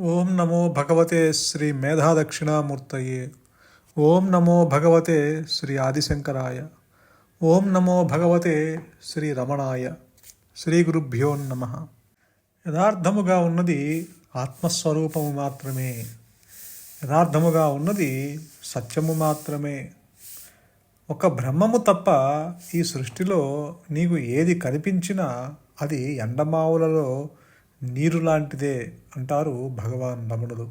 ఓం నమో భగవతే శ్రీ మేధాదక్షిణామూర్తయే. ఓం నమో భగవతే శ్రీ ఆదిశంకరాయ. ఓం నమో భగవతే శ్రీ రమణాయ. శ్రీ గురుభ్యో నమ. యథార్థముగా ఉన్నది ఆత్మస్వరూపము మాత్రమే. యథార్థముగా ఉన్నది సత్యము మాత్రమే. ఒక బ్రహ్మము తప్ప ఈ సృష్టిలో నీకు ఏది కనిపించినా అది ఎండమావులలో నీరు లాంటిదే అంటారు భగవాన్ రమణులు.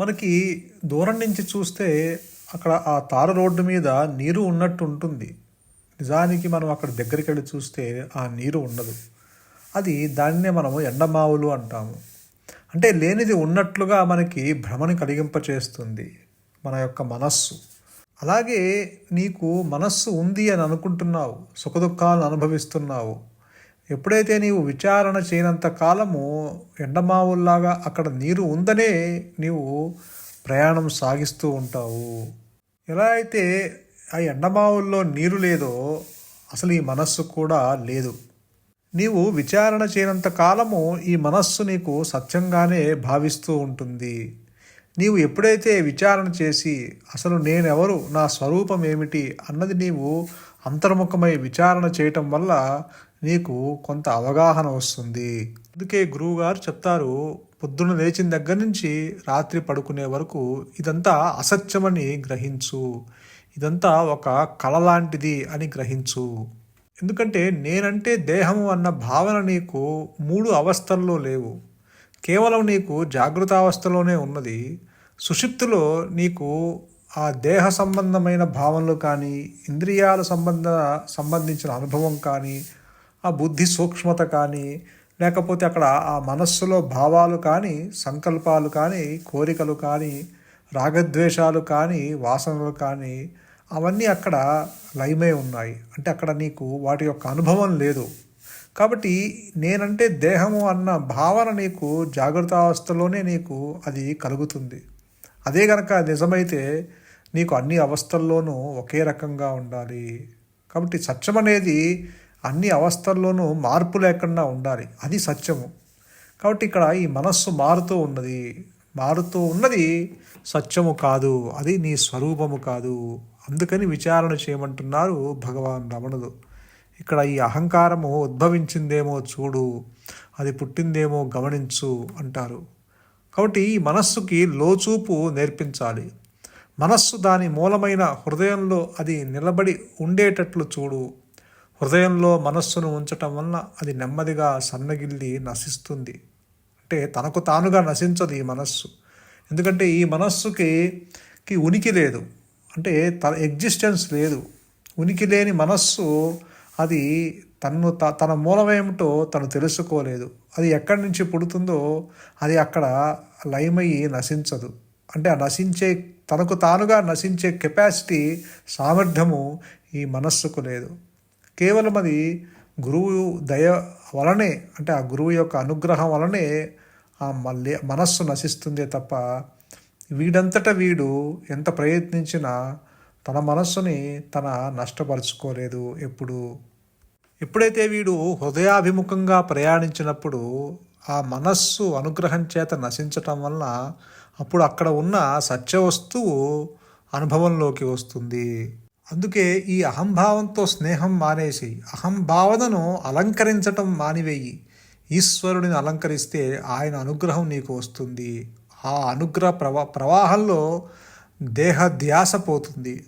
మనకి దూరం నుంచి చూస్తే అక్కడ ఆ తార రోడ్డు మీద నీరు ఉన్నట్టు ఉంటుంది. నిజానికి మనం అక్కడ దగ్గరికి వెళ్ళి చూస్తే ఆ నీరు ఉండదు. అది దాన్నే మనము ఎండమావులు అంటాము. అంటే లేనిది ఉన్నట్లుగా మనకి భ్రమని కలిగింపచేస్తుంది మన యొక్క మనస్సు. అలాగే నీకు మనస్సు ఉంది అని అనుకుంటున్నావు సుఖదుఖాలను అనుభవిస్తున్నావు ఎప్పుడైతే నీవు విచారణ చేయనంత కాలము ఎండమావుల్లాగా అక్కడ నీరు ఉందనే నీవు ప్రయాణం సాగిస్తూ ఉంటావు. ఎలా అయితే ఆ ఎండమావుల్లో నీరు లేదో అసలు ఈ మనస్సు కూడా లేదు. నీవు విచారణ చేయనంత కాలము ఈ మనస్సు నీకు సత్యంగానే భావిస్తూ ఉంటుంది. నీవు ఎప్పుడైతే విచారణ చేసి అసలు నేనెవరు నా స్వరూపం ఏమిటి అన్నది నీవు అంతర్ముఖమై విచారణ చేయటం వల్ల నీకు కొంత అవగాహన వస్తుంది. అందుకే గురువుగారు చెప్తారు పొద్దున్న లేచిన దగ్గర నుంచి రాత్రి పడుకునే వరకు ఇదంతా అసత్యమని గ్రహించు. ఇదంతా ఒక కళ లాంటిది అని గ్రహించు. ఎందుకంటే నేనంటే దేహము అన్న భావన నీకు మూడు అవస్థల్లో లేవు. కేవలం నీకు జాగృతావస్థలోనే ఉన్నది. సుషిప్తులో నీకు ఆ దేహ సంబంధమైన భావనలు కానీ ఇంద్రియాల సంబంధ సంబంధించిన అనుభవం కానీ ఆ బుద్ధి సూక్ష్మత కానీ లేకపోతే అక్కడ ఆ మనస్సులో భావాలు కానీ సంకల్పాలు కానీ కోరికలు కానీ రాగద్వేషాలు కానీ వాసనలు కానీ అవన్నీ అక్కడ లయమై ఉన్నాయి. అంటే అక్కడ నీకు వాటి యొక్క అనుభవం లేదు. కాబట్టి నేనంటే దేహము అన్న భావన నీకు జాగ్రత్తావస్థలోనే నీకు అది కలుగుతుంది. అదే కనుక నిజమైతే నీకు అన్ని అవస్థల్లోనూ ఒకే రకంగా ఉండాలి. కాబట్టి సత్యం అనేది అన్ని అవస్థల్లోనూ మార్పు లేకుండా ఉండాలి. అది సత్యము. కాబట్టి ఇక్కడ ఈ మనస్సు మారుతూ ఉన్నది. మారుతూ ఉన్నది సత్యము కాదు. అది నీ స్వరూపము కాదు. అందుకని విచారణ చేయమంటున్నారు భగవాన్ రమణులు. ఇక్కడ ఈ అహంకారము ఉద్భవించిందేమో చూడు. అది పుట్టిందేమో గమనించు అంటారు. కాబట్టి ఈ మనస్సుకి లోచూపు నేర్పించాలి. మనస్సు దాని మూలమైన హృదయంలో అది నిలబడి ఉండేటట్లు చూడు. హృదయంలో మనస్సును ఉంచటం వలన అది నెమ్మదిగా సన్నగిల్లి నశిస్తుంది. అంటే తనకు తానుగా నశించదు ఈ మనస్సు. ఎందుకంటే ఈ మనస్సుకి కి ఉనికి లేదు. అంటే తన ఎగ్జిస్టెన్స్ లేదు. ఉనికి లేని మనస్సు అది తను త తన మూలమేమిటో తను తెలుసుకోలేదు. అది ఎక్కడి నుంచి పుడుతుందో అది అక్కడ లయమయ్యి నశించదు. అంటే ఆ నశించే తనకు తానుగా నశించే కెపాసిటీ సామర్థ్యము ఈ మనస్సుకు లేదు. కేవలం అది గురువు దయ వలనే అంటే ఆ గురువు యొక్క అనుగ్రహం వలనే ఆ మళ్ళీ మనస్సు నశిస్తుందే తప్ప వీడంతట వీడు ఎంత ప్రయత్నించినా తన మనస్సుని తన నష్టపరుచుకోలేదు ఎప్పుడు. ఎప్పుడైతే వీడు హృదయాభిముఖంగా ప్రయాణించినప్పుడు ఆ మనస్సు అనుగ్రహం చేత నశించటం వలన అప్పుడు అక్కడ ఉన్న సత్య వస్తువు అనుభవంలోకి వస్తుంది. అందుకే ఈ అహంభావంతో స్నేహం మానేసి అహంభావనను అలంకరించటం మానివేయి. ఈశ్వరుడిని అలంకరిస్తే ఆయన అనుగ్రహం నీకు వస్తుంది. ఆ అనుగ్రహ ప్రవా ప్రవాహంలో దేహ ధ్యాస పోతుంది.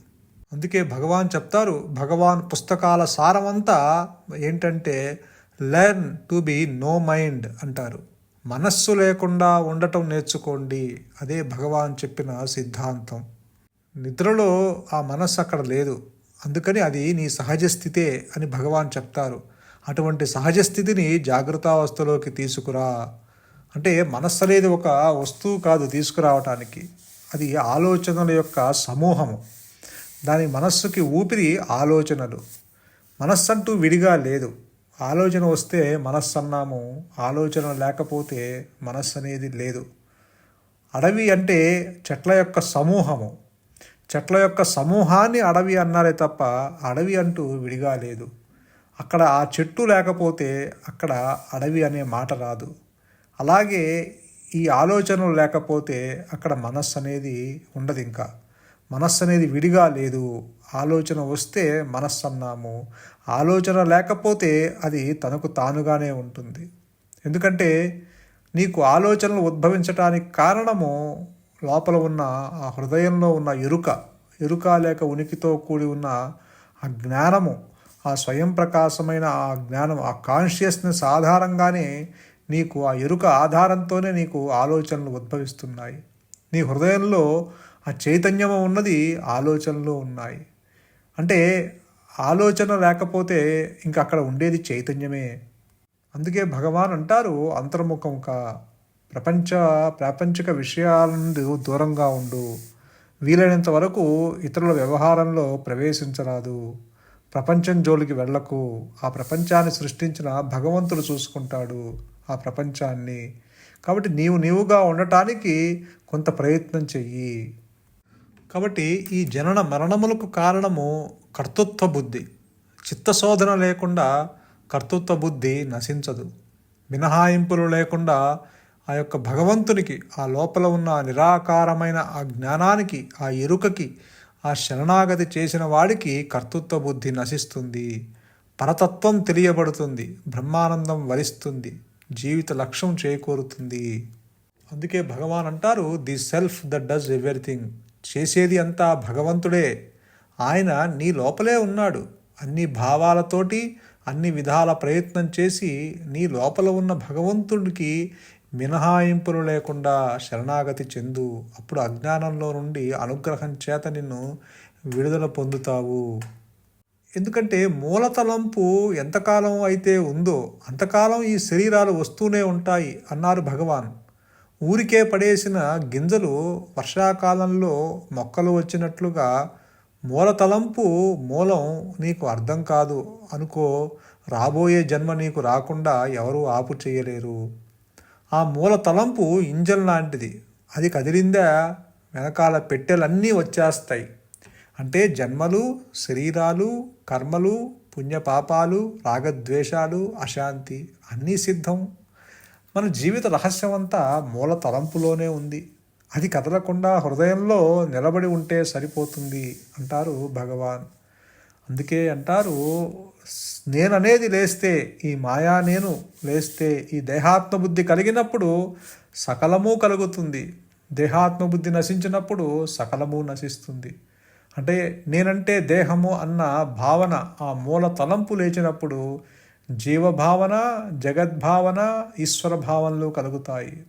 అందుకే భగవాన్ చెప్తారు భగవాన్ పుస్తకాల సారమంతా ఏంటంటే learn to be no mind అంటారు. మనస్సు లేకుండా ఉండటం నేర్చుకోండి. అదే భగవాన్ చెప్పిన సిద్ధాంతం. నిద్రలో ఆ మనస్సు అక్కడ లేదు. అందుకని అది నీ సహజ స్థితే అని భగవాన్ చెప్తారు. అటువంటి సహజ స్థితిని జాగ్రత్తావస్థలోకి తీసుకురా. అంటే మనస్సు అనేది ఒక వస్తువు కాదు తీసుకురావటానికి. అది ఆలోచనల యొక్క సమూహము. దాని మనస్సుకి ఊపిరి ఆలోచనలు. మనస్సు అంటూ విడిగా లేదు. ఆలోచన వస్తే మనస్సు అన్నాము. ఆలోచన లేకపోతే మనస్సు అనేది లేదు. అడవి అంటే చెట్ల యొక్క సమూహము. చెట్ల యొక్క సమూహాన్ని అడవి అన్నారే తప్ప అడవి అంటూ విడిగా లేదు. అక్కడ ఆ చెట్టు లేకపోతే అక్కడ అడవి అనే మాట రాదు. అలాగే ఈ ఆలోచనలు లేకపోతే అక్కడ మనస్సు అనేది ఉండదు ఇంకా. మనస్సు అనేది విడిగా లేదు. ఆలోచన వస్తే మనస్సు అన్నాము ఆలోచన లేకపోతే అది తనకు తానుగానే ఉంటుంది. ఎందుకంటే నీకు ఆలోచనలు ఉద్భవించటానికి కారణము లోపల ఉన్న ఆ హృదయంలో ఉన్న ఎరుక ఎరుక లేక ఉనికితో కూడి ఉన్న ఆ జ్ఞానము ఆ స్వయం ప్రకాశమైన ఆ జ్ఞానం ఆ కాన్షియస్నెస్ ఆధారంగానే నీకు ఆ ఎరుక ఆధారంతోనే నీకు ఆలోచనలు ఉద్భవిస్తున్నాయి. నీ హృదయంలో ఆ చైతన్యము ఉన్నది ఆలోచనలు ఉన్నాయి. అంటే ఆలోచన లేకపోతే ఇంక అక్కడ ఉండేది చైతన్యమే. అందుకే భగవాన్ అంటారు అంతర్ముఖం కా ప్రపంచ ప్రాపంచిక విషయాల నుండి దూరంగా ఉండు. వీలైనంత వరకు ఇతరుల వ్యవహారంలో ప్రవేశించరాదు. ప్రపంచం జోలికి వెళ్ళకు. ఆ ప్రపంచాన్ని సృష్టించిన భగవంతుడు చూసుకుంటాడు ఆ ప్రపంచాన్ని. కాబట్టి నీవు నీవుగా ఉండటానికి కొంత ప్రయత్నం చెయ్యి. కాబట్టి ఈ జనన మరణములకు కారణము కర్తృత్వ బుద్ధి. చిత్తశోధన లేకుండా కర్తృత్వ బుద్ధి నశించదు. మినహాయింపులు లేకుండా ఆ యొక్క భగవంతునికి ఆ లోపల ఉన్న నిరాకారమైన ఆ జ్ఞానానికి ఆ ఎరుకకి ఆ శరణాగతి చేసిన వాడికి కర్తృత్వ బుద్ధి నశిస్తుంది పరతత్వం తెలియబడుతుంది బ్రహ్మానందం వరిస్తుంది జీవిత లక్ష్యం చేకూరుతుంది. అందుకే భగవాన్ అంటారు the self that does everything. చేసేది అంతా భగవంతుడే. ఆయన నీ లోపలే ఉన్నాడు. అన్ని భావాలతోటి అన్ని విధాల ప్రయత్నం చేసి నీ లోపల ఉన్న భగవంతుడికి మినహాయింపులు లేకుండా శరణాగతి చెందు. అప్పుడు అజ్ఞానంలో నుండి అనుగ్రహం చేత నిన్ను విడుదల పొందుతావు. ఎందుకంటే మూలతలంపు ఎంతకాలం అయితే ఉందో అంతకాలం ఈ శరీరాలు వస్తూనే ఉంటాయి అన్నారు భగవాన్. ఊరికే పడేసిన గింజలు వర్షాకాలంలో మొక్కలు వచ్చినట్లుగా మూలతలంపు మూలం నీకు అర్థం కాదు అనుకో రాబోయే జన్మ నీకు రాకుండా ఎవరూ ఆపు చేయలేరు ఆ మూల తలంపు ఇంజన్ లాంటిది. అది కదిలిందా? వెనకాల పెట్టెలన్నీ వచ్చేస్తాయి. అంటే జన్మలు శరీరాలు కర్మలు పుణ్యపాపాలు రాగద్వేషాలు అశాంతి అన్నీ సిద్ధం. మన జీవిత రహస్యం అంతా మూల తలంపులోనే ఉంది. అది కదలకుండా హృదయంలో నిలబడి ఉంటే సరిపోతుంది అంటారు భగవాన్. అందుకే అంటారు నేననేది లేస్తే ఈ మాయా నేను లేస్తే ఈ దేహాత్మబుద్ధి కలిగినప్పుడు సకలము కలుగుతుంది. దేహాత్మబుద్ధి నశించినప్పుడు సకలము నశిస్తుంది. అంటే నేనంటే దేహము అన్న భావన ఆ మూల తలంపు లేచినప్పుడు జీవభావన జగద్భావన ఈశ్వర భావనలు కలుగుతాయి.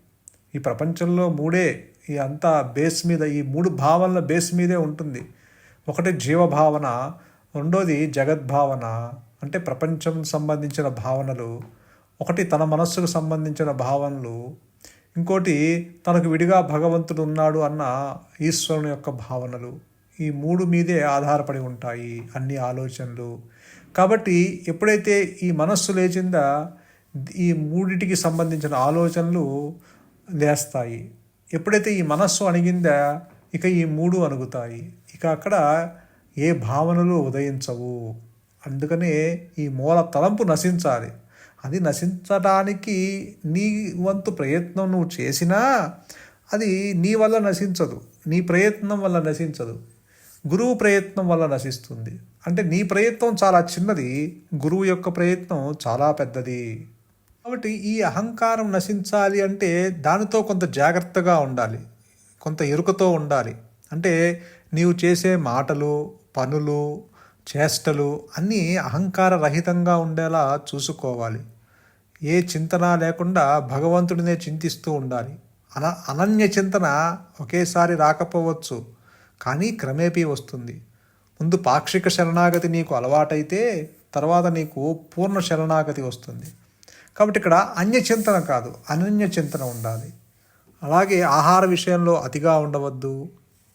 ఈ ప్రపంచంలో మూడే ఈ అంతా బేస్ మీద ఈ మూడు భావనల బేస్ మీదే ఉంటుంది. ఒకటి జీవభావన రెండోది జగద్భావన అంటే ప్రపంచం సంబంధించిన భావనలు ఒకటి తన మనస్సుకు సంబంధించిన భావనలు ఇంకోటి తనకు విడిగా భగవంతుడు ఉన్నాడు అన్న ఈశ్వరుని యొక్క భావనలు. ఈ మూడు మీదే ఆధారపడి ఉంటాయి అన్ని ఆలోచనలు. కాబట్టి ఎప్పుడైతే ఈ మనస్సు లేచిందా ఈ మూడిటికి సంబంధించిన ఆలోచనలు లేస్తాయి. ఎప్పుడైతే ఈ మనస్సు అణిగిందా ఇక ఈ మూడు అణుగుతాయి. ఇక అక్కడ ఏ భావనలు ఉదయించవు. అందుకనే ఈ మూల తలంపు నశించాలి. అది నశించడానికి నీ వంతు ప్రయత్నం నువ్వు చేసినా అది నీ వల్ల నశించదు. నీ ప్రయత్నం వల్ల నశించదు. గురువు ప్రయత్నం వల్ల నశిస్తుంది. అంటే నీ ప్రయత్నం చాలా చిన్నది. గురువు యొక్క ప్రయత్నం చాలా పెద్దది. కాబట్టి ఈ అహంకారం నశించాలి అంటే దానితో కొంత జాగ్రత్తగా ఉండాలి. కొంత ఎరుకతో ఉండాలి. అంటే నీవు చేసే మాటలు పనులు చేష్టలు అన్నీ అహంకార రహితంగా ఉండేలా చూసుకోవాలి. ఏ చింతన లేకుండా భగవంతుడినే చింతిస్తూ ఉండాలి. అన అనన్య చింతన ఒకేసారి రాకపోవచ్చు కానీ క్రమేపీ వస్తుంది. ముందు పాక్షిక శరణాగతి నీకు అలవాటైతే తర్వాత నీకు పూర్ణ శరణాగతి వస్తుంది. కాబట్టి ఇక్కడ అన్య చింతన కాదు అనన్య చింతన ఉండాలి. అలాగే ఆహార విషయంలో అతిగా ఉండవద్దు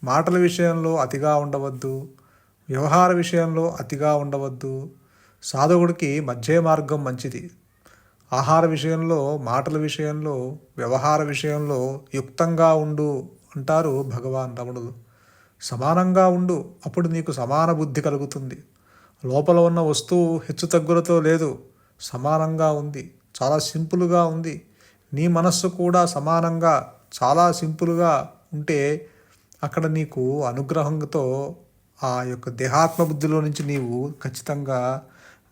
మాటల విషయంలో అతిగా ఉండవద్దు వ్యవహార విషయంలో అతిగా ఉండవద్దు. సాధకుడికి మధ్య మార్గం మంచిది. ఆహార విషయంలో మాటల విషయంలో వ్యవహార విషయంలో యుక్తంగా ఉండు అంటారు భగవాన్ రమణులు. సమానంగా ఉండు అప్పుడు నీకు సమాన బుద్ధి కలుగుతుంది. లోపల ఉన్న వస్తువు హెచ్చుతగ్గులతో లేదు సమానంగా ఉంది చాలా సింపుల్గా ఉంది. నీ మనస్సు కూడా సమానంగా చాలా సింపుల్గా ఉంటే అక్కడ నీకు అనుగ్రహంతో ఆ యొక్క దేహాత్మ బుద్ధిలో నుంచి నీవు ఖచ్చితంగా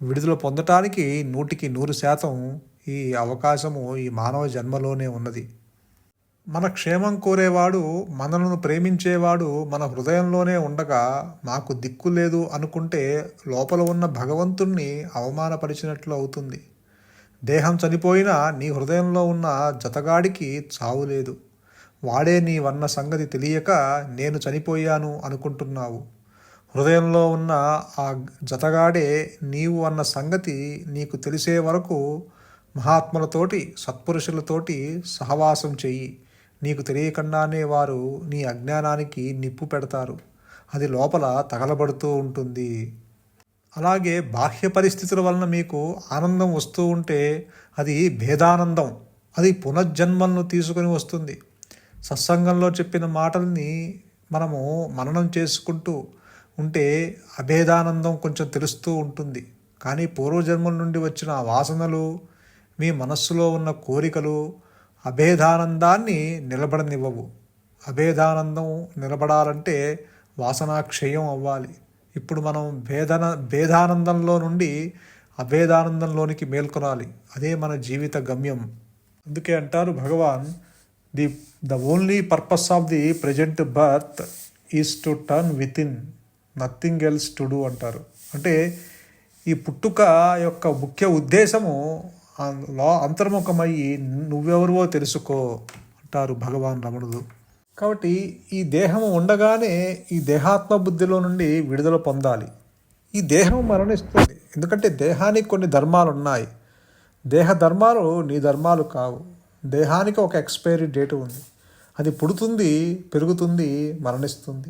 విడుదల పొందటానికి నూటికి నూరు శాతం ఈ అవకాశము ఈ మానవ జన్మలోనే ఉన్నది. మన క్షేమం కోరేవాడు మనలను ప్రేమించేవాడు మన హృదయంలోనే ఉండగా మాకు దిక్కు లేదు అనుకుంటే లోపల ఉన్న భగవంతుణ్ణి అవమానపరిచినట్లు అవుతుంది. దేహం చనిపోయినా నీ హృదయంలో ఉన్న జతగాడికి చావు లేదు. వాడే నీ వన్న సంగతి తెలియక నేను చనిపోయాను అనుకుంటున్నావు. హృదయంలో ఉన్న ఆ జతగాడే నీవు అన్న సంగతి నీకు తెలిసే వరకు మహాత్ములతోటి సత్పురుషులతోటి సహవాసం చెయ్యి. నీకు తెలియకుండానే వారు నీ అజ్ఞానానికి నిప్పు పెడతారు. అది లోపల తగలబడుతూ ఉంటుంది. అలాగే బాహ్య పరిస్థితుల వలన మీకు ఆనందం వస్తూ ఉంటే అది భేదానందం. అది పునర్జన్మలను తీసుకొని వస్తుంది. సత్సంగంలో చెప్పిన మాటల్ని మనము మననం చేసుకుంటూ ఉంటే అభేదానందం కొంచెం తెలుస్తూ ఉంటుంది. కానీ పూర్వజన్మల నుండి వచ్చిన వాసనలు మీ మనస్సులో ఉన్న కోరికలు అభేదానందాన్ని నిలబడనివ్వవు. అభేదానందం నిలబడాలంటే వాసనాక్షయం అవ్వాలి. ఇప్పుడు మనం భేదన భేదానందంలో నుండి అభేదానందంలోనికి మేల్కొనాలి. అదే మన జీవిత గమ్యం. అందుకే అంటారు Bhagavan the the only purpose of the present birth is to turn within nothing else to do అంటారు. అంటే ఈ పుట్టుక యొక్క ముఖ్య ఉద్దేశము లా అంతర్ముఖమయ్యి నువ్వెవరివో తెలుసుకో అంటారు భగవాన్ రమణుడు. కాబట్టి ఈ దేహము ఉండగానే ఈ దేహాత్మ బుద్ధిలో నుండి విడుదల పొందాలి. ఈ దేహం మరణిస్తుంది. ఎందుకంటే దేహానికి కొన్ని ధర్మాలు ఉన్నాయి. దేహ ధర్మాలు నీ ధర్మాలు కావు. దేహానికి ఒక ఎక్స్పైరీ డేట్ ఉంది. అది పుడుతుంది పెరుగుతుంది మరణిస్తుంది.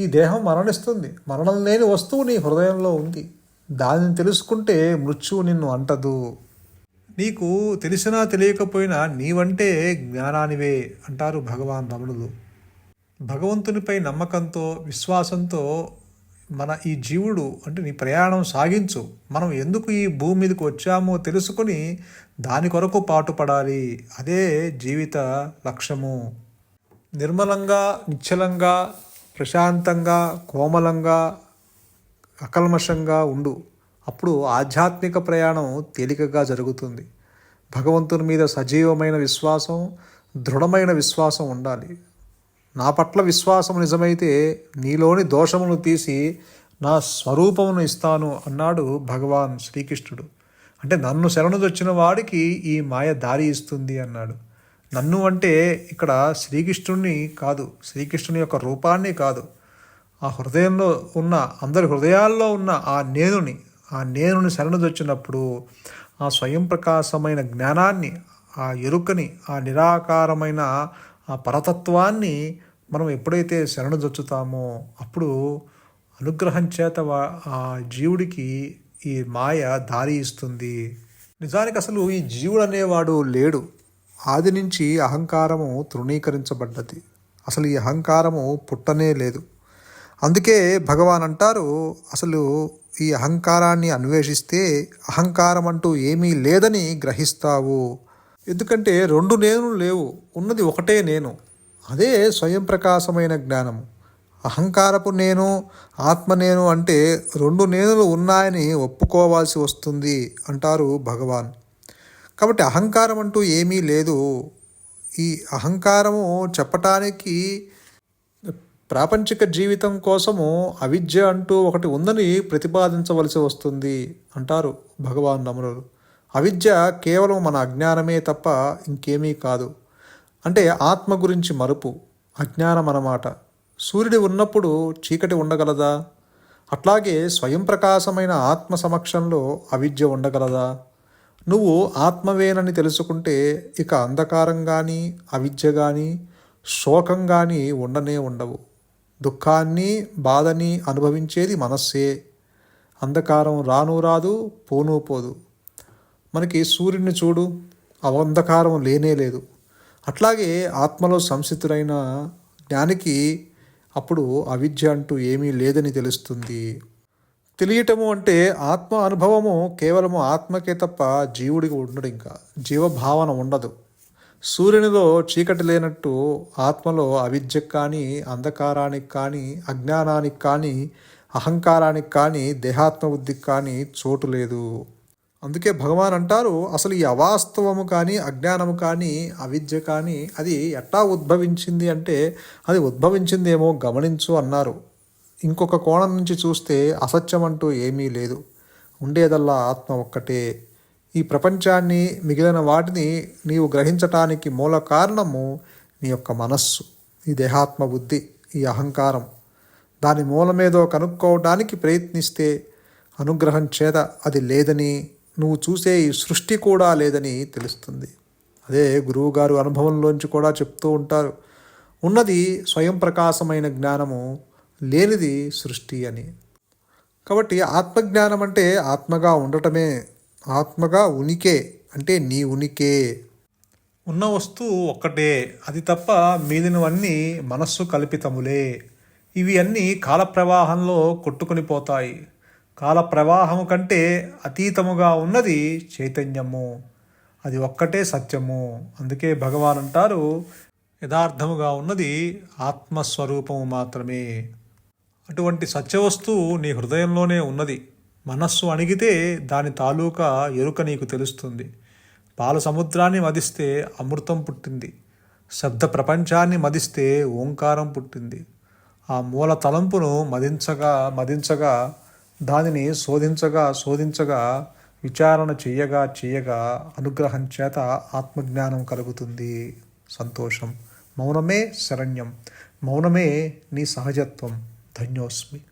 ఈ దేహం మరణిస్తుంది. మరణం లేని వస్తువు నీ హృదయంలో ఉంది. దానిని తెలుసుకుంటే మృత్యువు నిన్ను అంటదు. నీకు తెలిసినా తెలియకపోయినా నీవంటే జ్ఞానానివే అంటారు భగవాన్ రమణులు. భగవంతునిపై నమ్మకంతో విశ్వాసంతో మన ఈ జీవుడు అంటే నీ ప్రయాణం సాగించు. మనం ఎందుకు ఈ భూమి మీదకి వచ్చామో తెలుసుకొని దాని కొరకు పాటుపడాలి. అదే జీవిత లక్ష్యము. నిర్మలంగా నిశ్చలంగా ప్రశాంతంగా కోమలంగా అకల్మషంగా ఉండు. అప్పుడు ఆధ్యాత్మిక ప్రయాణం తేలికగా జరుగుతుంది. భగవంతుని మీద సజీవమైన విశ్వాసం దృఢమైన విశ్వాసం ఉండాలి. నా పట్ల విశ్వాసం నిజమైతే నీలోని దోషమును తీసి నా స్వరూపమును ఇస్తాను అన్నాడు భగవాన్ శ్రీకృష్ణుడు. అంటే నన్ను శరణుదొచ్చిన వాడికి ఈ మాయ దారి ఇస్తుంది అన్నాడు. నన్ను అంటే ఇక్కడ శ్రీకృష్ణుడిని కాదు శ్రీకృష్ణుని యొక్క రూపాన్ని కాదు. ఆ హృదయంలో ఉన్న అందరి హృదయాల్లో ఉన్న ఆ నేనుని ఆ నేనుని శరణుదొచ్చినప్పుడు ఆ స్వయం ప్రకాశమైన జ్ఞానాన్ని ఆ ఎరుకని ఆ నిరాకారమైన ఆ పరతత్వాన్ని మనం ఎప్పుడైతే శరణుదొచ్చుతామో అప్పుడు అనుగ్రహం చేత ఆ జీవుడికి ఈ మాయ దారి ఇస్తుంది. నిజానికి అసలు ఈ జీవుడు అనేవాడు లేడు. ఆది నుంచి అహంకారము తృణీకరించబడ్డది. అసలు ఈ అహంకారము పుట్టనే లేదు. అందుకే భగవాన్ అంటారు అసలు ఈ అహంకారాన్ని అన్వేషిస్తే అహంకారం అంటూ ఏమీ లేదని గ్రహిస్తావు. ఎందుకంటే రెండు నేను లేవు ఉన్నది ఒకటే నేను. అదే స్వయం ప్రకాశమైన జ్ఞానము. అహంకారపు నేను ఆత్మ నేను అంటే రెండు నేనులు ఉన్నాయని ఒప్పుకోవాల్సి వస్తుంది అంటారు భగవాన్. కాబట్టి అహంకారం అంటూ ఏమీ లేదు. ఈ అహంకారము చెప్పటానికి ప్రాపంచిక జీవితం కోసము అవిద్య అంటూ ఒకటి ఉందని ప్రతిపాదించవలసి వస్తుంది అంటారు భగవాన్ రమణులు అవిద్య కేవలం మన అజ్ఞానమే తప్ప ఇంకేమీ కాదు. అంటే ఆత్మ గురించి మరుపు అజ్ఞానం అన్నమాట. సూర్యుడు ఉన్నప్పుడు చీకటి ఉండగలదా? అట్లాగే స్వయం ప్రకాశమైన ఆత్మ సమక్షంలో అవిద్య ఉండగలదా? నువ్వు ఆత్మవేనని తెలుసుకుంటే ఇక అంధకారం కానీ అవిద్య కానీ శోకం కానీ ఉండనే ఉండవు. దుఃఖాన్ని బాధని అనుభవించేది మనస్సే. అంధకారం రాను రాదు పోను పోదు. మనకి సూర్యుడిని చూడు అవంధకారం లేనే లేదు. అట్లాగే ఆత్మలో సంసిద్ధులైన జ్ఞానికి అప్పుడు అవిద్య అంటూ ఏమీ లేదని తెలుస్తుంది. తెలియటము అంటే ఆత్మ అనుభవము కేవలము ఆత్మకే తప్ప జీవుడికి ఉండడు ఇంకా. జీవభావన ఉండదు. సూర్యునిలో చీకటి లేనట్టు ఆత్మలో అవిద్యకు కానీ అంధకారానికి కానీ అజ్ఞానానికి కానీ అహంకారానికి కానీ దేహాత్మ బుద్ధికి కానీ చోటు లేదు. అందుకే భగవాన్ అంటారు అసలు ఈ అవాస్తవము కానీ అజ్ఞానము కానీ అవిద్య కానీ అది ఎట్టా ఉద్భవించింది అంటే అది ఉద్భవించిందేమో గమనించు అన్నారు. ఇంకొక కోణం నుంచి చూస్తే అసత్యం అంటూ ఏమీ లేదు. ఉండేదల్లా ఆత్మ ఒక్కటే. ఈ ప్రపంచాన్ని మిగిలిన వాటిని నీవు గ్రహించటానికి మూల కారణము నీ యొక్క మనస్సు. ఈ దేహాత్మ బుద్ధి ఈ అహంకారం. దాని మూలమేదో కనుక్కోవడానికి ప్రయత్నిస్తే అనుగ్రహం చేత అది లేదని నువ్వు చూసే ఈ సృష్టి కూడా లేదని తెలుస్తుంది. అదే గురువుగారు అనుభవంలోంచి కూడా చెప్తూ ఉంటారు. ఉన్నది స్వయం ప్రకాశమైన జ్ఞానము లేనిది సృష్టి అని. కాబట్టి ఆత్మజ్ఞానం అంటే ఆత్మగా ఉండటమే ఆత్మగా ఉనికే అంటే నీ ఉనికే. ఉన్న వస్తువు ఒక్కటే అది తప్ప మిగిలినవన్నీ మనస్సు కల్పితములే. ఇవి అన్నీ కాల ప్రవాహంలో కొట్టుకుని పోతాయి. కాల ప్రవాహము కంటే అతీతముగా ఉన్నది చైతన్యము. అది ఒక్కటే సత్యము. అందుకే భగవాన్ అంటారు యథార్థముగా ఉన్నది ఆత్మస్వరూపము మాత్రమే. అటువంటి సత్యవస్తువు నీ హృదయంలోనే ఉన్నది. మనస్సు అణిగితే దాని తాలూకా ఎరుక నీకు తెలుస్తుంది. పాల సముద్రాన్ని మదిస్తే అమృతం పుట్టింది. శబ్ద ప్రపంచాన్ని మదిస్తే ఓంకారం పుట్టింది. ఆ మూల తలంపును మదించగా మదించగా దానిని శోధించగా శోధించగా విచారణ చేయగా చేయగా అనుగ్రహం చేత ఆత్మజ్ఞానం కలుగుతుంది. సంతోషం. మౌనమే శరణ్యం. మౌనమే నీ సహజత్వం. Doniosmi